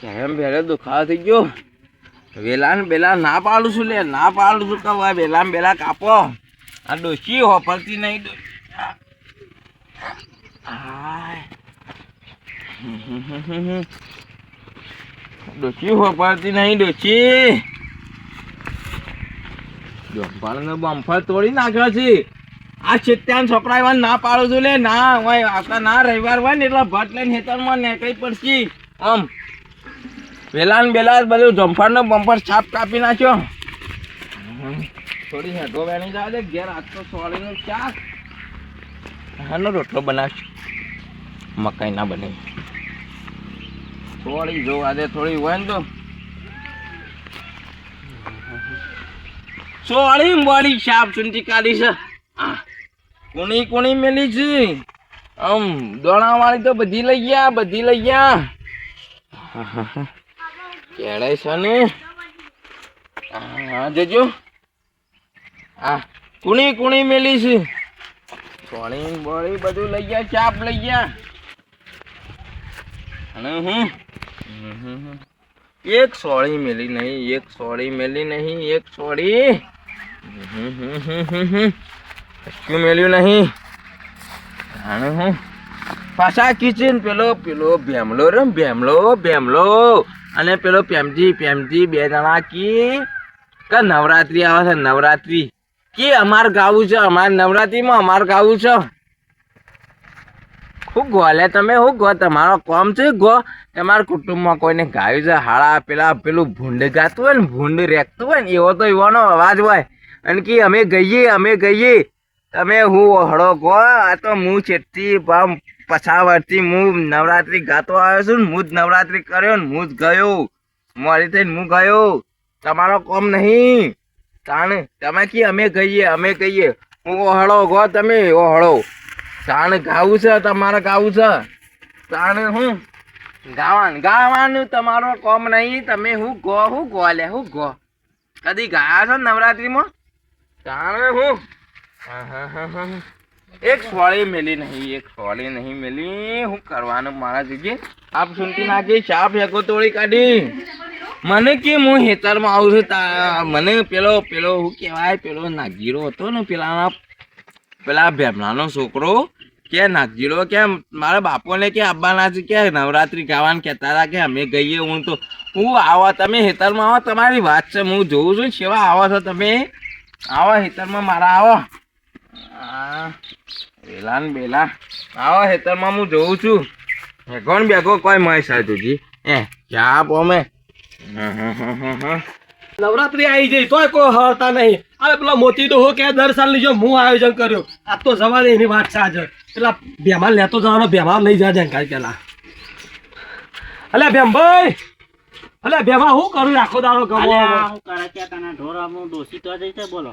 કેમ પહેલે દુખાવો થઈ ગયો? વેલા ને બેલા ના પાડું છું લે, ના પાડું છું કે હવે વેલા ને બેલા કાપો. આ ડોશી હોપરતી નહીં ડોસી. ડોશી નહીં ડોશી. જંપાળ ને બમ્ફર તોડી નાખ્યો છે. આ છેત્યાન છોકરા એવા ના પાડું છું લે, ના હોય આપણા ના રવિવાર હોય ને એટલે ભટ લઈને હેતરમાં ને કઈ પડશે. આમ પેલા ને પેલા બધું જંફાર નો બમ્ફર છાપ કાપી નાખ્યો. થોડી હેઠો વેણી જાય દે, ઘેર આજ તો સોળીનો શાક. હાનો રોટલો બનાવશું. મકાઈ ના બને. થોડી જોવા દે, થોડી હોય ને તો. સોળી મોડી શાપ સુનતી કાઢી છે. આ, કોણી કોણી મેલી છે. આમ દોણા વાળી તો બધી લઈ ગયા બધી લઈ ગયા. કેળાય છે ને? હા જજો. આ કુણી કુણી મેલી છે. સોળી બોળી બધું લઈ ગયા ચાપ લઈ ગયા. અને હું? એક સોળી મેલી નહીં એક સોળી મેલી નહીં એક સોળી કશું મેલ્યું નહીં જાણે હું પાછા કિચન પેલો પેલો ભેમલો રે ભેમલો ભેમલો અને પેલો પેમજી પેમજી બે જણા કી કે નવરાત્રી આવે છે નવરાત્રી કે અમાર ગાવું છે અમાર નવરાત્રીમાં અમાર ગાવું છે હું ગો લે તમે હું ગો તમારો કોમ છે ગો તમારા કુટુંબમાં કોઈને ગાયું છે હાડા પેલા પેલું ભૂંડ ગાતું હોય ને ભૂંડ રેકતું હોય ને એવો તો એવાનો અવાજ હોય અને કે અમે ગઈએ અમે ગઈએ. તમે હું હળો ગો આ તો હું છેટથી પછાવરથી હું નવરાત્રી ગાતો આવ્યો છું ને હું જ નવરાત્રી કર્યો ને હું જ ગયો. મારી થઈને હું ગયો. તમારો કોમ નહીં. તાણ, તમે કી અમે ગઈએ અમે ગઈએ. હું ઓહળો ગો તમે ઓહળો. તાણ ગાવું છે, તમારે ગાવું છે. તાણ હું ગાવાનું ગાવાનું તમારો કોમ નહીં. તમે હું ગો હું ગો લે હું ગો. કદી ગાયા છો નવરાત્રીમાં? તાણ હું. એક સોળી મેલી નહીં, એક સોળી નહીં મેલી. હું કરવાનું મારા જગ્યાએ આપ સુનતી નાખી ચા ફેંકો તોડી કાઢી. મને કે હું હેતરમાં આવું છું? તા, મને પેલો પેલો શું કહેવાય, પેલો નાગીરો હતો ને પેલા પેલા ભેમલાનો છોકરો. કે નાગજીરો કે મારા બાપોને કે આવવાના છે કે નવરાત્રી ગાવાનું કહેતા હતા કે અમે ગઈએ. હું તો, હું આવો, તમે હેતરમાં આવો, તમારી વાત છે, હું જોઉં છું, સેવા આવો છો તમે. આવો હેતરમાં મારા આવો. બેલા ને બેલા આવો હેતરમાં હું જોઉં છું. ને ભેગો કોઈ મય સાધુજી. એ ચા પોમે નવરાત્રી આવી જઈ તોય કોઈ હરતા નહીં. હવે પેલો મોતી ડોહો કે દર સાલ જો હું આયોજન કર્યો. આ તો દે એની વાત છે આજે. પેલા બેમાન લેતો જવાનો બેમાન લઈ જા જંકાઈ પેલા અલ્યા ભેમભાઈ અલે ભેમા હું કરું રાખો દાડો ગમો હું કરે કે તને ઢોરા આમનું ડોસી તો જઈ બોલો.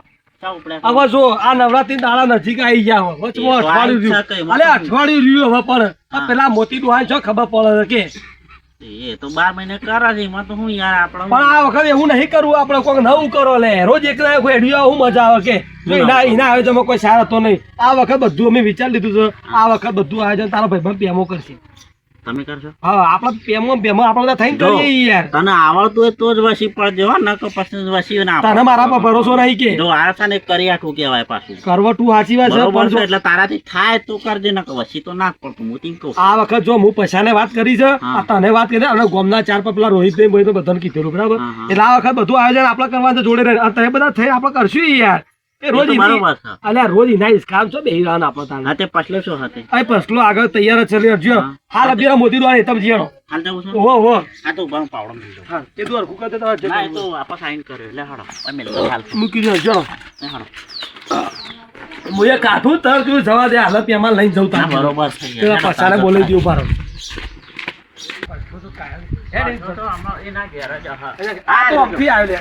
હવે જો આ નવરાત્રી દાડા નજીક આવી ગયા હવે વચમાં તો અઠવાડિયું રહ્યું. અલે અઠવાડિયું રહ્યું હવે પણ. આ પેલા મોતી ડોહા છો ખબર પડે કે? એ તો બાર મહિને કરા છે એમાં તો હું યાર આપણે પણ આ વખતે એવું નહીં કરવું આપણે કોઈ નવું કરો લે. રોજ એકલા કોઈ હેડિયો હું મજા આવે કે? એના એના આયોજનમાં કોઈ સારા હતો નહીં. આ વખત બધું અમે વિચાર લીધું છે. આ વખત બધું આયોજન તારો ભાઈ પેમો કરશે. તમે કરશો? હા આપણે પેમો પેમો આપણે બધા થઈને કરીએ યાર. તને આવડતું હોય તો જ વસી પડજો હો નકર પછી વસી ના તને મારા પર ભરોસો નહીં કે? જો આ છે ને કરી આખું કહેવાય પાછું. કરવટું સાચી વાત છે પણ એટલે તારાથી થાય તો કરજે નકર વસી તો ના પડતું હું તેમ કહું આ વખત જો હું પૈસાને વાત કરી છે આ તને વાત કરી અને ગોમના ચાર પર પેલા રોહિત ને બધાને કીધેલું બરાબર. એટલે આ વખત બધું આયોજન આપણે કરવાનું જોડે રહે તમે બધા થઈ આપણે કરશું યાર. એ રોજ તો અલ્યા રોજ કામ છો પછલો હતી આગળ તૈયાર છે લે, જો હાલ અભિયાન મોદી દ્વારા તમે જીયાણો. હાલ જવું તો હું હા દોર ફૂકા તો તમારે ના તો આપણે સાઈન કર્યો એટલે હાડો અમે લોકો હાલ. મૂકી દો જાણો એ હાડો હું એ કાઠું તર તું જવા દે હાલ પેમાં લઈને જઉં ના તાર બરોબર છે. પેલા બોલાવી દઉં પારો તો એના ઘેર જ હા. આ તો અમથી આવ્યો લે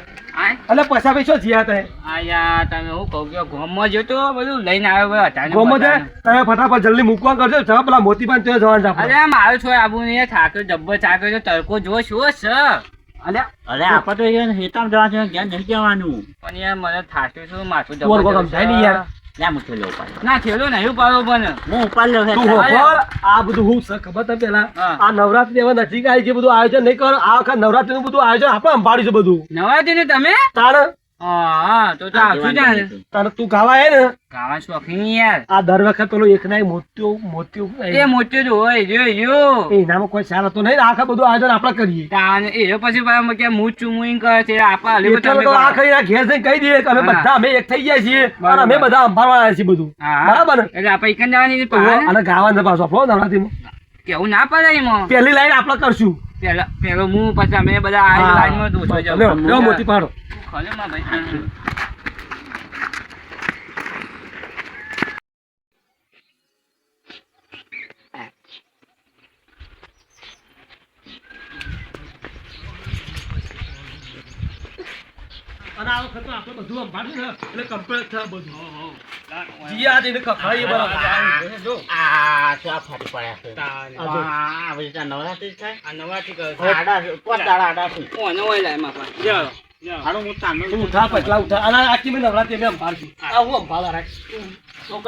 એટલે પૈસા પૈસો જીયા તે આયા તમે હું કહું કે ગોમમાં જતો બધું લઈને આવ્યો ગોમો છે તમે ફટાફટ જલ્દી મૂકવા કરજો જવા પેલા જવાનું અરે મારું છો આબુ ને થાક્યો જબ્બર થાક્યો તો તડકો જો શું છે? અલ્યા અરે આપણે તો હેતામ જવા છે ક્યાં નહીં જવાનું? પણ યાર મને થાક્યું છું માથું સમજાય નહીં યાર. લે હું થેલો ના થેલો નહીં ઉપાડવો પણ હું ઉપાડ લઉં તું હોભળ, આ બધું હું છે ખબર તને પેલા? આ નવરાત્રી હવે નજીક આવી છે બધું આયોજન નહીં કરો. આ વખત નવરાત્રી નું બધું આયોજન આપણે સંભાળ્યું છે બધું. નવરાત્રી ને તમે? તાણ હા તો તો આવશું જાણે તાણ તું ગાવા હે ને? ગાવા શોખીન યાર. આ દર વખત પેલું એક ના એક મોતિયું મોતિયું એ. મોટો જ હોય જો યો એનામાં કોઈ ચાલ હતો નહીં આખા બધું આયોજન આપણે કરીએ. તાન એ પછી પાછા કે મું ચુમુઈન કરે છે આપા હાલી એટલે તો આ ખાઈને ઘેર જઈને કહી દઈએ કે અમે બધા અમે એક થઈ ગયા છીએ અને અમે બધા સંભાળવાના છીએ બધું. બરાબર ને? એટલે આપણે એકન જવાની અને ગાવાનું છે આપણો નવરાત્રીમાં. કેવું ના પડે એમાં? પહેલી લાઈન આપણે કરશું. પેલા પેલો હું પછી અમે બધા આ. લાઈનમાં જાવ. પાડો ખોલે માં ભાઈ અને આ વખત તો આપણે બધું સંભાળ્યું ને એટલે complete થાય બધું જીયા જઈને ખખડાઈએ બરાબર જો આ ચા ફાટી પડ્યા છે આ જો. આ હવે ત્યાં નવરાત્રી થાય આ નવાથી કરે આ આડા છે, પોત દાડા આડા છે. ઓને ઓય લાયમાં પા લ્યો હારું હું તાંડવ તું ઉઠા પછલા ઉઠા. અને આખી મેં નવરાત્રી અમે સંભાળશું આ હું રાખ. તું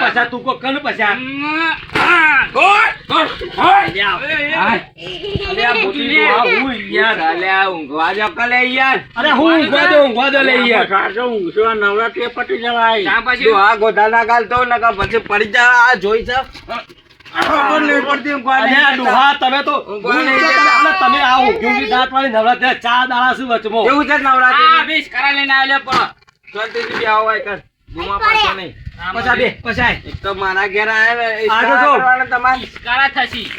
પછા તું કો કણ પછા. અરે આ મોટી ડોહા હું યાર અલ્યા ઊંઘવા જો કલે યાર. અરે હું ઊંઘવા દે ઊંઘવા દે લે યાર. સાચો ઊંઘશો, આ નવરાત્રી પટી જવાય. ત્યાં પછી? ડોહા ગોધા ગાલ તો નકર પછી પડી જા આ જોઈ છે ખબર નહીં પડતી અરે આ ડોહા તમે તો ઊંઘવા હું નહીં તો જતા. તમે- તમે આ ઊંઘ્યું દાંત વાળી નવરાત્રી ચા દાડા શું વચમાં? એવું છે આ નવરાત્રી. બીસ કરા લઈને પણ. શાંતિથી આવો આય કર ગુમા નહીં. પછા બે. પછા એક. તો મારા ઘેર આયા ને, એ આ સારા જો. કરા થશી.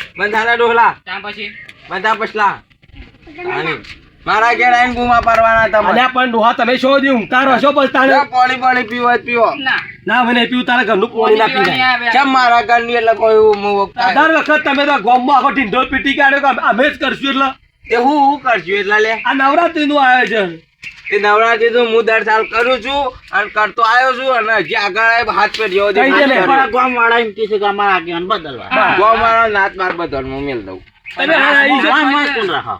ડોહલા. ત્યાં પછી? બંધા પછલા આની. મારા ઘેર આઈને ગુમા પાડવાના તમે અલ્યા પણ ડોહા તમે શો દી ઉંકારો છો પછી તારે? પાણી પાણી પીવો પીવો. ના. ના મને પીવું તારા ઘરનું પાણી ના પીવાની કેમ મારા ઘરની એટલે કોઈ હું દર વખત તમે તો ગોમમાં આખો ઢીંઢો પીટી કાઢ્યો કે અમે- જ કરશું એટલે? તે હું હું કરશું એટલે લે. આ નવરાત્રી નું આયોજન. તે નવરાત્રી તો હું દર સાલ કરું છું અને કરતો આવ્યો છું અને જે આગળ હાથ પેટ જેવો ને. અમારા એમ કહે છે કે અમારા આગેવાન બદલવા. ગોમાનો નાચ માર બદલ હું મેલ દઉં. તમે હા, ઈ જ- ગામ રાખો?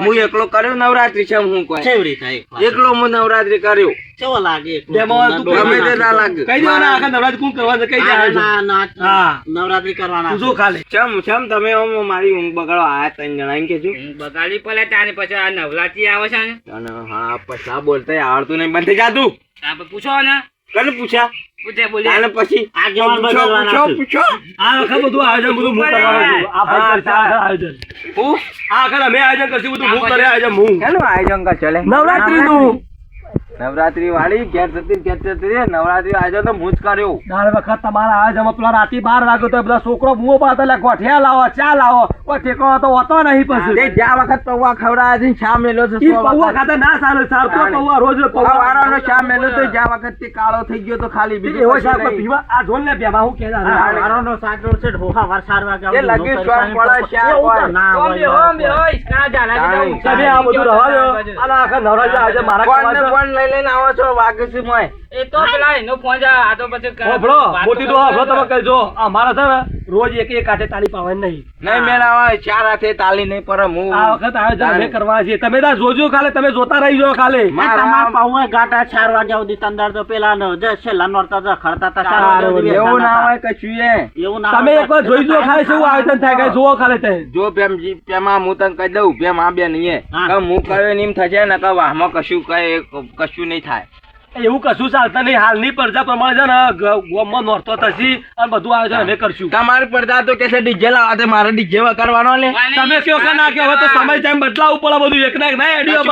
હું એકલો કર્યો નવરાત્રી છે હું કોઈ કેવી રીતે એકલો હું નવરાત્રી કર્યો. કેવો લાગે બેમાં તું ગમે તે ના લાગે. કઈ દેવાના આખા નવરાત્રી કોણ કરવા કઈ દે ના- ના- નવરાત્રી કરવાના તું જો ખાલી. ચમ ચમ તમે આમ મારી ઊંઘ બગાડો આયા તને જણાઈ કે છું બગાડી પડે તારે પછી આ નવરાત્રી આવે છે ને? અને હા પછા બોલતા આવડતું નહીં બંધ થઈ જાતું પૂછો ને. કને પૂછ્યા? પૂછે બોલે પછી આગેવાન પૂછો બદલવાના પૂછો પૂછો. આ વખત બધું આયોજન બધું હું કરવાનું આ ભાઈ કરશે આયોજન. હું? આ વખત અમે આયોજન કરશું બધું હું કરે આયોજન હું. કેનું આયોજન કર ચલે નવરાત્રી નું નવરાત્રી વાળી ઘેર જતી ઘેર જતી નવરાત્રી આજે તો હું જ કર્યો. દર વખત તમારા આયોજનમાં પેલા રાતે બાર વાગે તો બધા છોકરો બુઓ પાડતા એટલે ગોઠિયા લાવો ચા લાવો. કોઈ ઠેકાણો તો હોતો નહીં પછી. એ જ્યાં વખત પૌવા ખવડાવે છે શા મેલો છે પૌવા ખાતે ના સારું સારતો તો પૌવા રોજ પૌવા. વાળાનો શા મેલો તો જ્યાં વખત તે કાળો થઈ ગયો તો ખાલી બીજું એવો શાક પીવા. આ ઢોલ ને બેમાં હું કે આ શાક છે ડોહા વાર સાર વાગે એ લગી નોકરી પડે, શાક હોય. ના હોય, હોમ હોય. કાજા લાગે તમે આ બધું રવા દો. અને આખા નવરાત્રી આજે મારા કોણ ને કોણ લઈ લઈને આવો છો વાગે છે મોય એ તો પેલા એનો ફોન આ તો પછી હોભળો મોટી તો કરવી તમે. કહેજો અમારા છે ને રોજ એક એક હાથે તાળી પાવે નહીં. નહીં મેળાવા ચાર હાથે તાલી નહીં પર હું આ વખત આવે અમે કરવા છે તમે તા જોજો ખાલે તમે જોતા રહી જાઓ ખાલે તમાર તમારા પાઉએ ગાંઠા ચાર વાગ્યા સુધી તંદર તો પેલા ન જ છેલ્લા નોરતા તો ખરતા તા ચાર વાગ્યા સુધી એવું ના હોય કશું એ? એવું ના તમે એકવાર જોઈ જો ખાલે શું આયોજન થાય કે જુઓ ખાલે તે. જો પેમ જી પેમાં હું તને કહી દઉં પેમ આ બે નહીં હા. કે હું કયો ને થશે ને કે વાહમાં કશું કઈ કશું નહીં થાય. એવું કશું ચાલતા નહીં. હાલની પ્રજા પ્રમાણે છે ને ગોમમાં નોરતો થશે અને બધું આયોજન અમે કરશું. તમારી પડતા તો કે છે ડીજે લાવો તો મારે ડીજે વગાડવાનો ને. તમે કયો કે ના કયો હવે તો સમય ટાઈમ બદલાવું પડે બધું એક ના એક ના એડિયો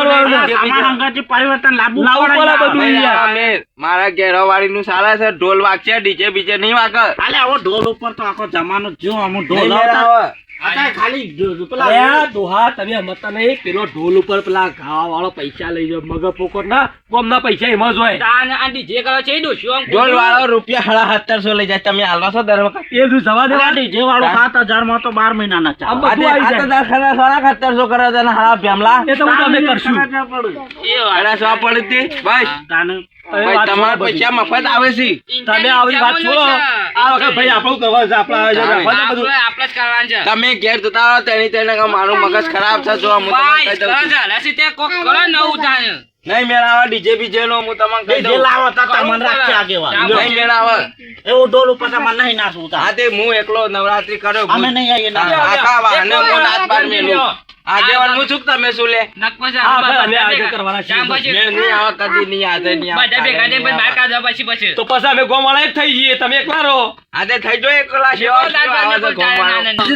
અંગતથી પરિવર્તન લાવવું લાવવું પડે બધું. અમે મારા ઘેરવાળી નું સારા છે ઢોલ વાગશે ડીજે બીજે નહીં વાગે હાલે આવો ઢોલ ઉપર તો આખો જમાનો જો અમુક ઢોલ આવતા. વાળો વાળો વાળો ભેમલા. એ તો તમે કરશું. એ વાત. સો પડી હતી. બસ. તમારા પૈસા મફત આવે છે? તમે આવી વાત છોડો. આ વખત ભાઈ આપણું કરવાનું છે આપણા આયોજન રાખવાનું બધું. આપણે આપણે જ કરવાનું છે. તમે ઘેર જતા રહો તેની તેને મારું મગજ ખરાબ છે હું તમને કહી દઉં છું. છો હલાસી તે કોક કરો નવું તાને નહીં મેળાવા ડીજે બીજે નો હું તમને કહી દઉં. લાવો તો તમને રાખશે આગેવાન. નહીં મેળાવે. એવું ડોલ ઉપર તમારે નહીં નાખવું હા તે હું એકલો નવરાત્રી કર્યો અમે નહીં આવીએ આખા વાહને હું નાચ બાર મેલું આગેવાન હું છું તમે શું લે? નકમાં છે, હા, બધા અમે ભેગા. કરવાના છીએ. જામ પછી મેળ નહીં આવે કદી નહીં આજે નહીં આવે બધા ભેગા કાલે થઈને નહીં પછી બહાર આવે. કાઢો પછી પછી. તો પછી અમે ગોમાળા જ થઈ જઈએ તમે એકલા રહો. આજે થઈ જો એકલા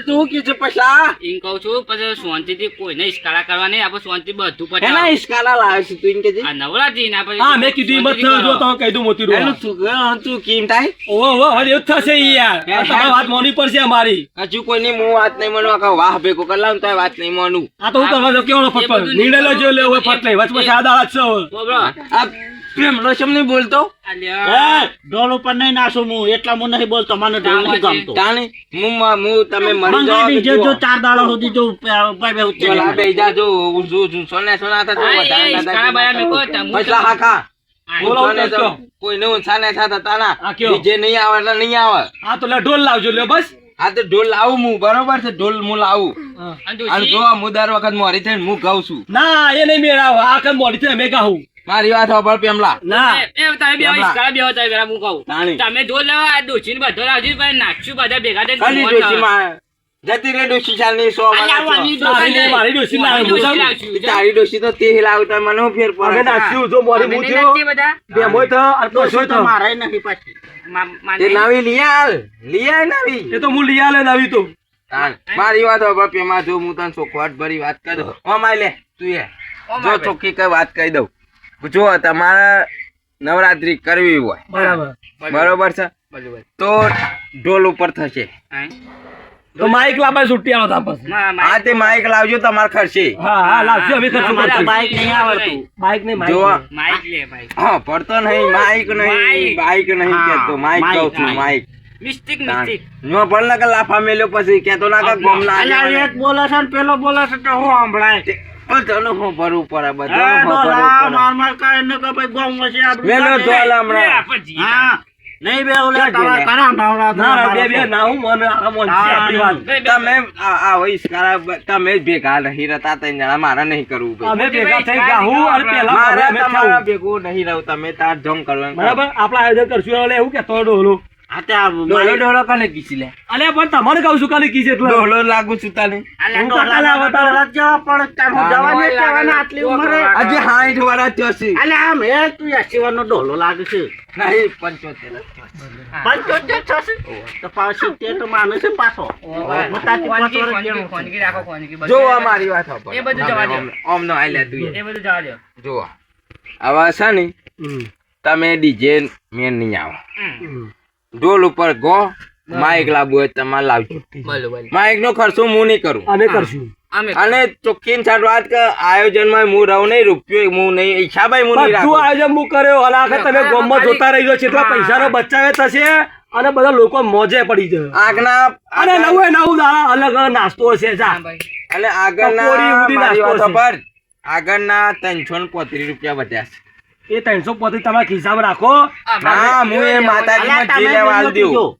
તું કીધું પૈસા? એમ કહું છું પછી શાંતિથી કોઈને ઇસ્કારા કરવા નહીં આપણે શાંતિ બધું પડે એના ઈસકાલા લાવે છે તું કે આ નવરાત્રી ના પછી હા મેં કીધું એમ થયો જો તમે કહી દઉં મોતી એનું તું તું કેમ થાય? ઓહો હવે એવું થશે ઈ યાર. તમારી વાત મોની પડશે અમારી. હજુ કોઈની હું વાત નહીં માનું આખા વાહ ભેગો કરી તો વાત નહીં માનું. આ તો હું કરવા દો કેવો ફટ બધું નિર્ણય લેવો ફટ લઈ. વચ પછી આ દાડા જ છે હવે. બોલો. આ પ્રેમ રસમ નહીં બોલતો. ઉપર નહીં હું એટલા હું નહીં બોલતો મને ડોલ નહીં ગમતો. તાણી? હું હું તમે મરી મંગાઈ જાઓ. જો ચાર દાડા સુધી જો ઉપાય બે જો સોને સોના હતા હા, વધારે એ બાયા મેં કહો તમે. પૈસા હાકા. બોલો, ઊંચો ને તો તો કયો. કોઈને ઊંચા થતા તાના જે નહીં આવે એટલે નહીં આવે. આ તો લે ઢોલ લાવજો લે બસ. આ તો ઢોલ લાવું હું બરોબર છે ઢોલ હું લાવું. અને જો હું દર વખત મોરી થઈને હું ગાઉં છું. ના એ નહીં મેળાવ. આ કઈ મોડી થઈને અમે ગાઉં. મારી વાત સાંભળ પેમલા. ના. એ- તમે બે વાઈસ કરા બે વાઈસ પેલા હું કહું. તમે ઢોલ લાવો, આ બધો લાવજો, પછી નાખશું બધા ભેગા થઈને માં જતી રે ડોશી ચાલની સો મારી ડોશી લાવે. તારી ડોશી તો તે લાવતા મને હું ફેર અમે પડે નાખ્યું જો મૂક્યો. નાખીએ બધા? બે મોય તો ડોશી કશોય તો તો મારે નહીં પાછી. મા- મા તે. નવી લઈ આલ. નવી એ તો હું લઈ આલે નવી તો. મારી વાત હવે પેમાં જો હું તને ચોખવટ ભરી વાત કરી દઉં. ઓમાય લે તું એ. જો ચોખ્ખી કઈ વાત કહી દઉં. જો તમારે નવરાત્રી કરવી હોય. બરાબર. બરોબર. છે? તો ઢોલ ઉપર થશે. તો માઈક લાવવા છૂટી આવો તાર પછી તે માઇક લાવજો તમારે ખર્ચે. હા હા લાવજો અમે ખર્ચો કરશું નહીં આવડતું. માઇક નહીં માઈક જો નહીં. લે ભાઈ. હા પડતો નહીં માઇક નહીં બાઇક બાઈક નહીં કે કેતો માઇક માઈક, કહું છું માઇક મિસ્ટેક. મિસ્ટેક જો ભલે ના લાફા મેલ્યો પછી કેતો ના કે ગમ અલ્યા, આગેવાને. એક બોલે છે ને પેલો બોલે છે તો હું સંભળાય? તે- પણ તને હું ભરવું પડે એ, બધું ડોલ, ભરવું માર માર કરે ને કે ભાઈ ગોમ આપણું મેલો કાઢે. હમણાં. હા. નહીં બે ઓલે ક્યાં કરા નવરાત્રી ના ના, બે બે ના હું મને આ મન છે આપણી વાત. બે- બે- તમે આ આ વયસ્કારા તમે ભેગા નહીં રહેતા જણા મારે નહીં કરવું અમે ભેગા થઈ ગાવું અને પેલા મારે તમારા ખાવું. નહીં રહું તમે તાર જમ કરવાનું કરો. બરાબર આપણે આયોજન કરશું એટલે એવું કેતો ડોલો તે ડોલો મારી- ડોલો કાલે કીધી લે અલે પણ તમારે કહું છું કાલે કીધું એટલે. ડોલો લાગુ છું તને. હું લાવો તારે. હું જવા કહેવાના આટલી ઉંમરે. વર્ષ આમ તું એસી નો ડોલો લાગે છે. નહીં પંચોતેર પંચોતેર થશે? તો પાછું તે તો માને છે પાછો. મતાથી પાંચ વર્ષ ખોનગી, રાખો, ખોનગી. બધું જો અમારી વાત સાંભળ. એ બધું જવા દો. તમે ઓમ- ઓમનો આઈ લે તું એ. એ બધું જવા દો. જો આવા છે ને તમે ડીજે મેન નહીં આવો. ઢોલ ઉપર ગો માઇક લાવવું હોય તમારે લાવજો. માઇક નો ખર્ચો હું નહીં કરું. અમે કરશું. અને ચોખ્ખી ને વાત કે આયોજનમાં હું રહું નહીં રૂપિયો હું નહીં હિસાબાઈ હું નહીં રાખું. આયોજન હું કર્યો અને આખા તમે ગામમાં જોતા રહી ગયો છે એટલા પૈસાનો બચાવે થશે અને બધા લોકો મોજે પડી જાય. આગના અને નવે નવું દાડા અલગ અલગ નાસ્તો હશે જા. અને આગળના. આગળના ત્રણસો ને પોત્રીસ રૂપિયા વધ્યા છે. એ ત્રણસો પોતી તમારા ખિસ્સામાં રાખો. ના હું એ માતાજીમાં જે લેવા દઉં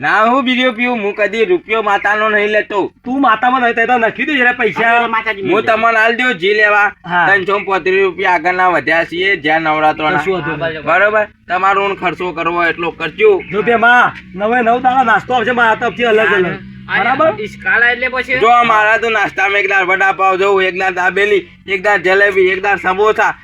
ના હું બીજો પીવું હું કદી રૂપિયો માતાનો નહીં લેતો. તું માતામાં નહીં તો નખી દે જરા પૈસા હું. તમને આલ દઉં જી લેવા. ત્રણસો પોત્રીસ રૂપિયા આગળના વધ્યા છીએ જ્યાં. બરોબર. બરોબર. તમારો ખર્ચો કરવો એટલો કરજો. જો બે માં નવે નવ તારા નાસ્તો આવશે મારા તરફથી અલગ અલગ બરાબર? કાળા એટલે પછી? જો મારા તો નાસ્તામાં એક દાળ વડાપાવ જોઉં એક દાળ દાબેલી એક દાળ જલેબી એક દાળ સમોસા.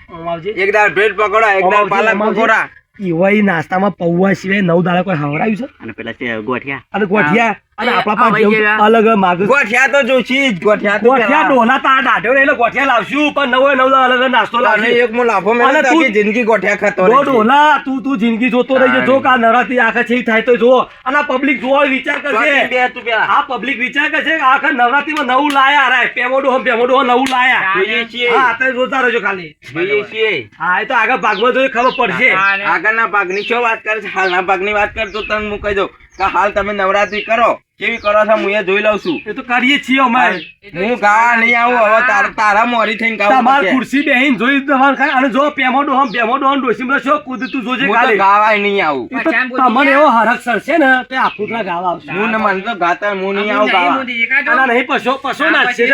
એક દાળ બ્રેડ પકોડા એક દાળ પાલક. પકોડા. એવા નાસ્તામાં પૌવા સિવાય નવ દાડા કોઈ હવરાયું છે? અને પેલા ગોઠિયા. અને ગોઠિયા? અને આપણા. અલગ માગ ગોઠિયા તો જોશી ગોઠિયા તો ગોઠિયા ડોલા તાર દાઢો એટલે ગોઠિયા લાવશું પણ નવો નવો અલગ નાસ્તો લાવશે. એક મો લાફો મેળવ્યો અને તું- જિંદગી ગોઠિયા ખાતો રહે ડોલા તું તું જિંદગી જોતો રહી જો કા નવરાત્રી આખા છે થાય તો જો. અને પબ્લિક જોવા વિચાર કરશે બે તું પેલા. આ પબ્લિક વિચાર કરશે કે આખા નવરાત્રીમાં નવું લાયા રાય. પેમોડો હમ પેમોડો નવું લાયા. જોઈએ છીએ. હા તે જોતા રહેજો ખાલી. જોઈએ છીએ. હા એ તો આગળ ભાગમાં જોઈએ ખબર પડશે. આગળના ભાગની શું વાત કરે છે? હાલના ભાગની વાત કર તો તને હું કહી દઉં. કે હાલ તમે નવરાત્રી કરો. કેવી કરો છો? હું એ જોઈ લઉં છું. એ તો કરીએ છીએ અમારે. હું ગાવા નહીં આવું હવે તારા તારા મોરી થઈને ગાવું તમાર ખુરશી બેહીન જોઈ તમાર ખાય અને જો પેમો ડોહમ પેમો ડો ડોસી મને શું કૂદતું જોજે હું તો કાલે. ગાવાય નહીં આવું. તો તમને એવો હરખ છે ને તે આખું ગાવા આવશે. હું ને મને તો ગાતા હું નહીં આવું ગાવા. નહીં પશો પશો ના છે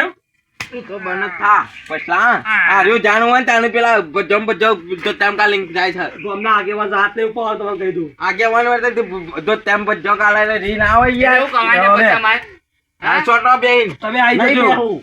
જેમ. તો થા. પછલા? આ રહ્યું જાણવું હોય તાણે પેલા જમ બજો જો તેમ કા લિંક જાય છે. ગામના આગેવાન હાથ તમને કહી દઉં. આગેવાન વર્તે જો તેમ બજો કાલે રી ના હોય યાર. એવું કહેવાય ને પછી તમારે. આ છોટો બેન. તમે આવી જજો.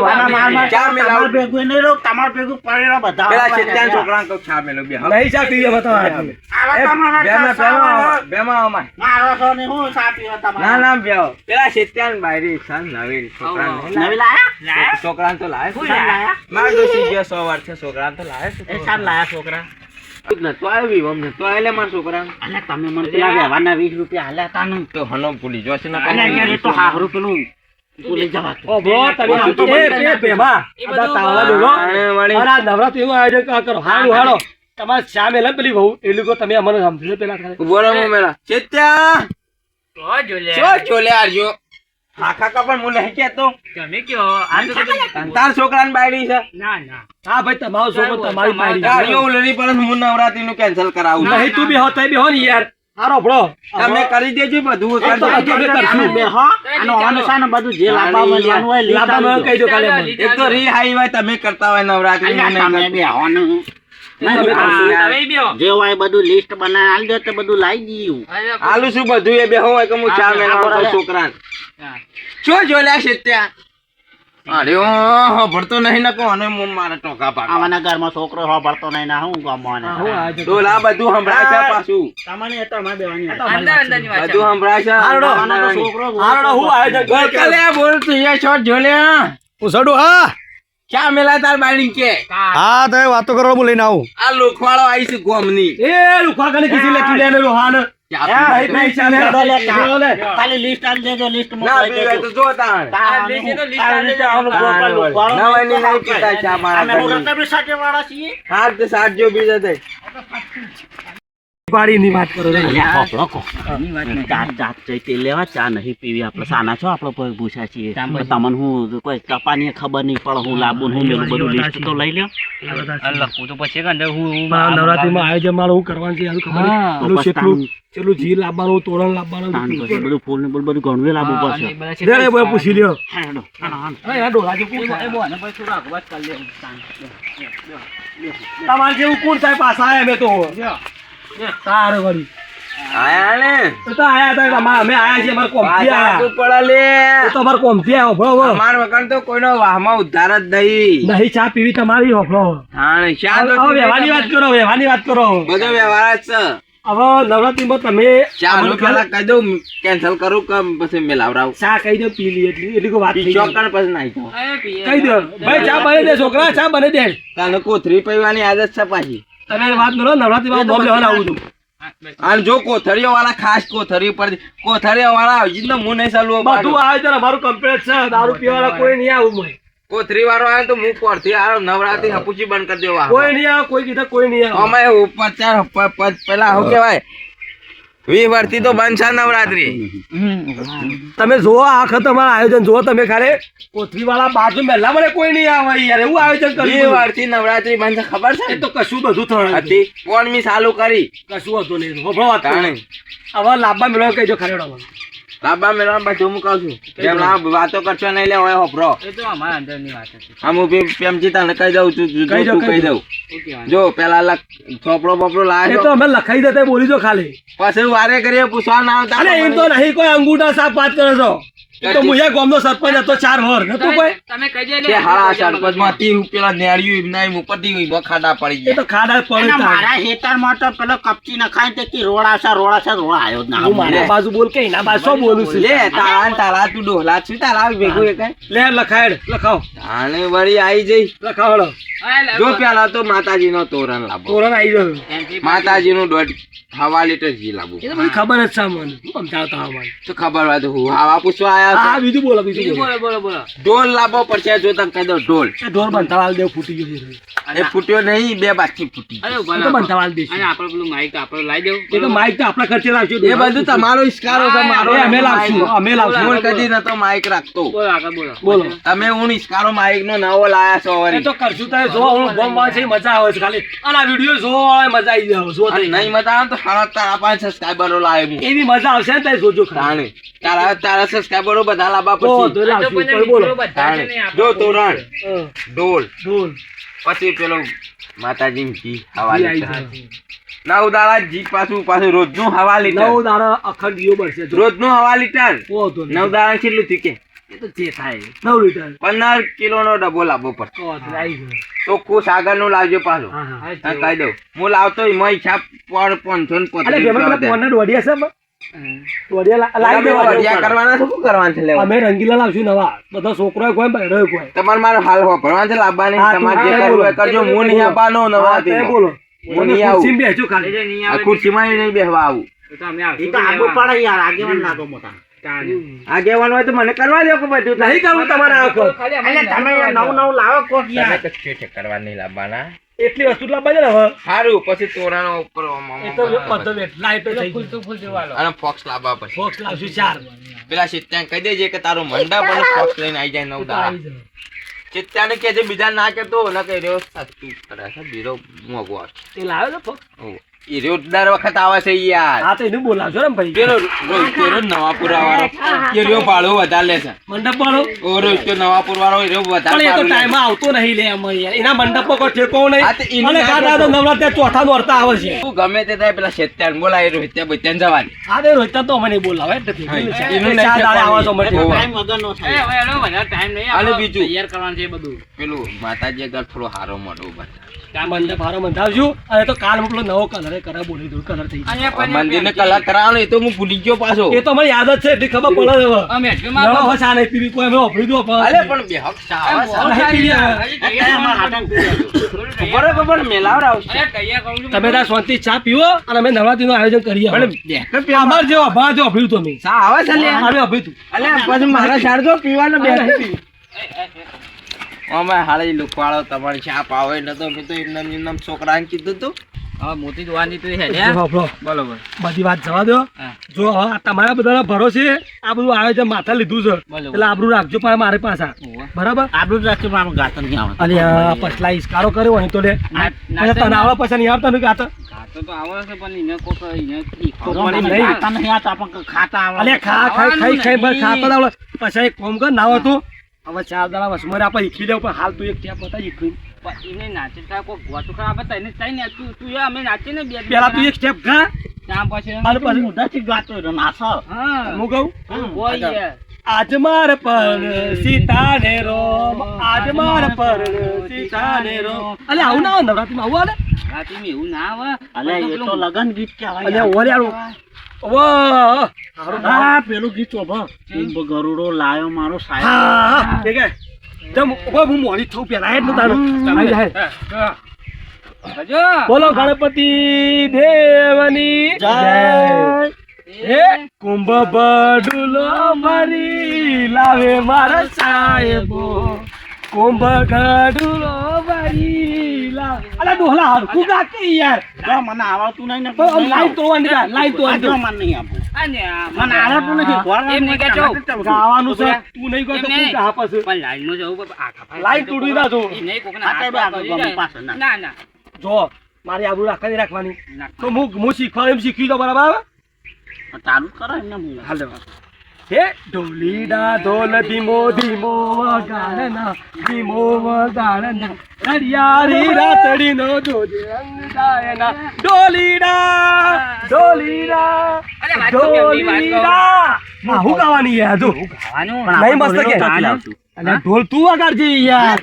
મારા. તમાર ભેગું નહીં રહું, તમાર ભેગું પડેલા બધા પેલા શેત્યાન કહું છા મેલો બે નહીં ચા પીવી હવે તમારે આવા તમારા બેમાં ચા બેમાં બેમાં અમાર મારો. છો ને હું ચા પીવા તમારા? ના ના બેહો પેલા છેત્યાન બાયરી સન નવી છોકરા નવી લાયા? તો લાયા? માર દોશી ગયો સો વાર છે શાન લાયા છોકરા? તો એ તમારે ચા મેલે પેલી વહુ. એ લોકો તમે અમને સમજો પેલા. બોલો મેલા ચેત્યા. ચોલે આરજો. આખા પણ હું નહીં કેતો તમે કયો આ તો કીધું. તાર છોકરાને બાયડી છે. ના ના. હા ભાઈ તમારો છોકરો તમારી હું નવરાત્રી નું કેન્સલ કરાવું. નહીં તું બી હો તઈ બી હો ને યાર. હારો ભળો. તમે કરી દેજો બધું કરશું. બે હો, અનુસાર જે હોય કહી દો કાલે એક તો રી હાઈ હોય તમે કરતા હોય નવરાત્રી ને. બી હો. જે હોય બધું લિસ્ટ બનાવી આલજો તો બધું લાવી દઈએ આલું શું બધું એ બે હોય કે હું ચા હા, છોકરા હા. શું જોલ્યા છે ત્યાં. અરે ઓ ભરતો નહીં નકો અને હું મારા ટોકા પાડવા આવાના ઘરમાં છોકરો હોભળતો નહીં ના હું હા, હું આયોજન બધું સંભળાય છે પાછું. તમને એ તો અમારે બેવાની વાત. અંદરની વાત બધું સંભળાય છે હારડો. આવાનો તો છોકરો હારડો હું આવે છે કરું. કાલે બોલ તું એ શોટ જોલ્યા. પૂછડું હા. ક્યાં મેલા તાર બાળી કે? હા તો વાતો કરો હું લઈને આવું. આ લોખવાળો આવી છે ગોમની. એ લુખવા કને કીધી લે તું લેને રોહાન ખાલી લિસ્ટ આલી દેજો લિસ્ટ ના તો જો તાણ. લિસ્ટ તો લિસ્ટ ચા મારા અમે છીએ. હાથ જો બીજા તે. પાડીની વાત કરો છો. અલ્યા, હોભળો કો. જાત જાત જઈ તે લેવા ચા નહીં પીવી. આપણે સાના છો આપણે કોઈ છીએ. તમને હું કોઈ કપાની ખબર નહીં પડે હું લાવું હું મેલું બધું લિસ્ટ તો લઈ લ્યો. આ તો પછી કે હું હું નવરાત્રીમાં આયોજન મારું હું કરવાનું છે ખબર નહીં. હા. પેલું બસ કેટલું તાન- જી લાવવાનું તોરણ લાવવાનું બધું ફૂલ ને બધું ઘણું લાવવું પડશે. પૂછી લ્યો. તમારે જેવું કોણ થાય? પાછા આયા મેં તો. તારે વળી. આયા ને? તો આયા હતા અમારે અમે આયા છીએ અમારે કોમથી આયા તું પડે લે. તો અમારે કોમથી આયા હોભળો હવે. અમાર વગર તો કોઈનો વાહમાં ઉદ્ધાર જ નહીં. નહીં ચા પીવી તમારી હોભળો હા. શા તો વ્યવહારની વાત કરો વ્યવહારની વાત કરો. બધો વ્યવહાર જ છે. હવે નવરાત્રીમાં તમે ચાલુ અમને પેલા કહી દઉં કેન્સલ કરું કે પછી મેલાવરાવ ચા કહી દો પી લી એટલી એટલી કોઈ વાત. ચોકડ પછી નાઈ જાઉં. કહી દો. ભાઈ ચા બને દે છોકરા ચા બને દે. તને કોથરી પીવાની આદત છે પાછી. તમે વાત કરો નવરાત્રીમાં બોમ્બ લેવાના આવું છું. અને જો કોથળીઓ વાળા ખાસ કોથળી પર કોથળીઓ વાળા તો હું નહીં ચાલવું બધું આયોજન અમારું કમ્પ્લેટ છે દારૂ પીવાના કોઈ નહીં આવું મને કોથરી વાળો આવે તો હું પરથી આવ્યો નવરાત્રી હપુચી બંધ કરી દેવા. કોઈ નહીં આવે કોઈ કીધા કોઈ નહીં આવે. અમે ઉપર ચાર પેલા શું કહેવાય? વી વર્ષથી તો બંધ છે નવરાત્રી. તમે જુઓ આખા તમારું આયોજન જુઓ તમે ખાલી. કોથળી વાળા બાજુ પહેલા મને કોઈ નહીં આવે યાર એવું આયોજન વી કર્યું વર્ષથી નવરાત્રી બંધ છે ખબર છે? તો કશું બધું થયું હતી. કોણ મી ચાલુ કરી? કશું હતું નહીં હોભળો વાત. હવે લાંબા મેળવો કહેજો ખરેડો મને. લાંબા મેળવા લાંબા હું કહું છું. જેમ આ વાતો કરશો નહીં લે હોય હોપરો. એ તો અમારા અંદરની વાત હતી. આમ હું પ્રેમજી તને કહી દઉં છું તું કહી દઉં. જો પેલા લખ ચોપડો બોપડો એ તો અમે લખાઈ દેતા બોલી જો ખાલી. પછી વારે કરીએ પૂછવા ના આવતા અરે એમ તો નહીં. કોઈ અંગૂઠા સાફ વાત કરે છો. તો મુયા ગામનો સરપંચ હતો ચાર વર નતું કોઈ? તમે કહી લે કે હારા સરપંચ. માંથી પેલા નેળિયું એમના એમ ઉપરથી ઊભા ખાડા પડી ગયા તો ખાડા પડે. મારા ખેતરમાં તો પેલો કપચી નખાય તે કે રોડાસા રોડાસા રોડા આવ્યો જ ના. હું મારા બાજુ બોલ કે ના બાજુ બોલું છું? લે તારા તારા તું ડોલા છું તારા ભેગો એક લે લખાડ લખાવ. તાણે વળી આવી જઈ. લખાવડો જો પેલા તો માતાજી નો તોરણ લાવો તોરણ આવી ગયો. માતાજી નું દોઢ હવા લીટર ઘી લાવો એ તો ખબર જ છે મને. સમજાવતા હવા. તો ખબર હોય તો હું હવા પૂછવા આયા હા બીજું બોલો બીજું બોલો. બોલો બોલો ઢોલ લાવવો પડશે જો તમે કહી દો ઢોલ. ઢોલ ઢોર બંધાવાલ દેવ ફૂટી ગયું એ ફૂટ્યો નહીં બે બાકી ફૂટી અરે તો. બંધાવાલ દેશું. અને આપણે પેલું માઈક આપણે લાવી દેવું એ તો માઈક તો આપણા ખર્ચે લાવશું એ બધું તમારો ઈસ્કારો છે મારો અમે લાવશું અમે લાવશું. હું કદી નતો માઈક રાખતો. બોલો આગળ બોલો. બોલો. તમે હું ઈસ્કારો માઈક નો નવો લાયા છો એ તો કરશું તારે જો હું બોમ છે મજા આવે છે ખાલી. અને આ વિડિયો જોવા આવે મજા આવી જાવ જો નહીં મજા આવે તો સાડા તારા પાંચ સબસ્ક્રાઈબરો લાવે હું. એવી મજા આવશે ને તારે જોજો ખાણે તારા તારા સબસ્ક્રાઈબરો બધા લાવવા તો બોલો. જો તોરણ ઢોલ. ઢોલ. પછી પેલો માતાજી ઘી જી હવા આવી નવ દાડા જી પાછું પાછું રોજનું હવા નવ દાડા અખંડ બનશે જો. રોજનું હવા લીટર. નવ દાડા કેટલું થી કે? એ તો જે થાય. નવ લીટર. પંદર કિલો નો ડબ્બો લાવવો પડશે તો ખુશ આગળનું લાવજો પાછો. કહી દઉં. હું લાવતો એમાં હિસાબ પર પાંચસો ને પચીસ અમે રંગીલા લાવશું નવા. બધા છોકરો કોઈ બહેરો કોઈ તમારે મારો હાલ વાપરવાનું છે લાવવાની. તમારે જે કરવું કરજો. હું નહીં આપવાનો નવા હા, તે હાથીનો. બોલો. હું નહીં આવું. ખાલી. ખુરશીમાં નહીં આગેવાન હોય તો મને કરવા દો કે બધું. નહીં કરવું તમારે નવું નવું લાવો કોક. યાર કરવા નહીં લાવવાના. એટલી વસ્તુ લાવવા ને હવે સારું પછી તોરાનો ઉપર એ તો બધો થઈ ગઈ. ફૂલતું ફૂલતું અને ફોક્સ લાવવા પછી ફોક્સ લાવશું ચાર પેલા સિત્યાને કહી દેજે કે તારો મંડા પણ ફોક્સ લઈને આવી જાય નવ તો દાડા આવી જાય. સિત્યાને કહેજે બીજા ના કહેતો ઓલા કહી રહ્યો સસ્તું કરે છે બીરો મોંઘો આવે છે. એ લાવ્યો તો ફોક્સ? દર વખત આવે છે યાર. હા તો એને બોલાવજો ને ભાઈ. પેલો પેલો નવાપુરા વાળો. એ રહ્યો ભાડો વધારે લે છે. મંડપ વાળો? ઓ તો નવાપુર વાળો એ રહ્યો પણ વધારે એ તો. ટાઈમ આવતો નહીં લે અમે યાર. એના મંડપમાં કોઈ ઠેકો નહીં. અને ના કાંટા તો. નવરાત્રી ચોથા અર્થ આવે છે. તું ગમે તે થાય પેલા શેત્યાન બોલાય રોહિત ત્યાં જવાની. હા તે રોહિત તો મને બોલાવે એનું એ ચાર દાડે આવે તો મને ટાઈમ વગર નો થાય. હવે એનો વધારે ટાઈમ નહીં. અને બીજું? તૈયાર કરવાનું છે બધું. પેલું માતાજી આગળ થોડો હારો મોડો બધા મંડપ હારો બંધાવજો. અને તો કાલ પેલો નવો કલર કરે બોલી દઉં કલર થઈ જાય અને કલર કરાવવાનો એ તો હું ભૂલી ગયો પાછો. એ તો મને યાદ જ છે એટલી ખબર પડે હવે. અમે નહીં પીવી કોઈ અમે દો અલે પણ બે હક બરોબર પણ તમે તાર શાંતિ ચા પીવો અને અમે નવરાત્રીનું આયોજન કરીએ પણ અમાર જેવો અભાવ જેવો અભર્યું તું અમે સા આવે છે લે. અમે તું. અલે પછી મારા પીવાનો બે અમે હાલે લુકવાળો તમારી છાપ આવે ન તો મેં તો એમને એમને છોકરાને કીધું તું. હવે મોટી દુવાની તો છે બરોબર. બધી વાત જવા દો. જો હવે આ તમારા બધાના ભરોસે આ બધું આવે છે માથા લીધું છે. એટલે આબરૂ રાખજો પણ મારે પાસે બરાબર? આબરૂ રાખજો રાખજો મારું ગાતર નહીં આવે. અને પછલા ઈસ્કારો કર્યો હોય તો લે. તને આવડે પછી નહીં આવતા નહીં ગાતા તો આવે છે પણ એને કોક એને પણ. ખાતા નહીં આવતા આવડે. પછી એક ફોન કર ના હોય તો હવે ચાર દાડા વસમાં આપણે ઈખી લેવું પણ હાલ તું એક ટેપ બતા ઈખી પણ એને નાચે કોક ગોતું ખરા આપણે તને તઈ ને તું તું અમે નાચીએ ને બે પેલા તું એક સ્ટેપ ગા ત્યાં પછી અને પછી મોઢાથી ગાતો નાસો હા. હું કહું? યાર. આજ માર પર સીતાને રોમ આજ માર પર સીતાને રોમ. અલે આવું ના આવે નવરાત્રીમાં આવું આવે રાતીમાં એવું ના આવે અલે એ તો લગન ગીત કહેવાય અલે. ઓરે હારું હા પેલું ગીત ચોભો કુંભ ગરુડો લાયો મારો સાહેબ હા હે જમ ઊભો હું મોરી થઉં પેલા. નું તારું. બોલો ગણપતિ દેવની જય. હે? કુંભ બડુલો મરી લાવે મારા સાહેબો. કુંભ ગડુલો ભરી લાવે. અલા ડોહલા હારું કુ ગાતી યાર. જો મને આવડતું નહીં ને તો તોડવાની જા, લાઈન આ જો. તોડવાની મને નહીં આપું. મને આવડતું નથી. એમ નહીં કહેજો. આવડતું. ગાવાનું છે તું નહીં કહો તો નહીં. કુ પછી. પણ જવું આખા તોડી ના. નહીં કોકને તો આગળ. ના. ના જો મારી આબરૂ રાખવાની રાખવાની. તો હું હું શીખવા એમ શીખી દો બરાબર? જ કરો એમને હાલો. હે ઢોલીડા ઢોલ ધીમો ધીમો વગાડના ધીમો વગાડના હરિયાળી રાતડીનો જોજે રંગ દાયના ઢોલીડા ઢોલીડા ઢોલીડા હું ગાવાની યાર જો ગાવાનું? નહીં મસ્ત કે. અને ઢોલ તું વગાડજે યાર.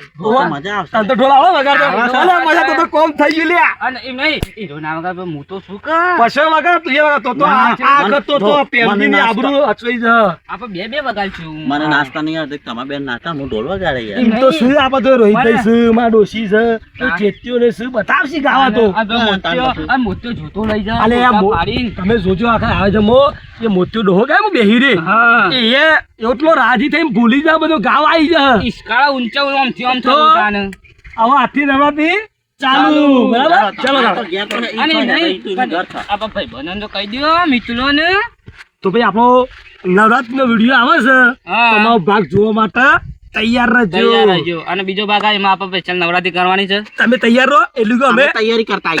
મજા આવશે. તને તો ઢોલ આવો વગાડતો અલે મજા તો તો કોમ થઈ ગઈ લ્યા. અને એમ નહીં હીરો ના વગર હું તો શું કર? પછે વગાડ તું એ વગાડ. તો તો આ કરતો તો મને ની આબરૂ અચવાઈ જ. આપ બે બે વગાડશું. મને નાસ્તા નહીં આવતો તમા બેન નાતા હું ઢોલ વગાડે યાર. એમ તો શું આ બધો રોહિત ભાઈ છે માં ડોશી છે તો ચેતીઓ ને શું બતાવશી ગાવા તો? આ મોતિયો જોતો લઈ જા અલે આ. તમે જોજો આખા આવે છે મો એ મોત્યો ડોહો હું બેહી રે. એ એટલો રાજી થઈને ભૂલી જા બધું ગાવા આવી જા ઈસકાળા ઊંચા આમ આમ? તાને. હવે હાથી ચાલુ બરાબર ચાલો અને નહીં, તો કહી દ્યો, મિત્રોને. તો ભાઈ આપણો નવરાત્રી નો વીડિયો આવે છે. તમારો ભાગ જોવા માટે તૈયાર તૈયાર રહેજો. અને બીજો ભાગ આ એમાં આપણે special નવરાત્રી કરવાની છે તમે તૈયાર રહો એટલું અમે તૈયારી કરતા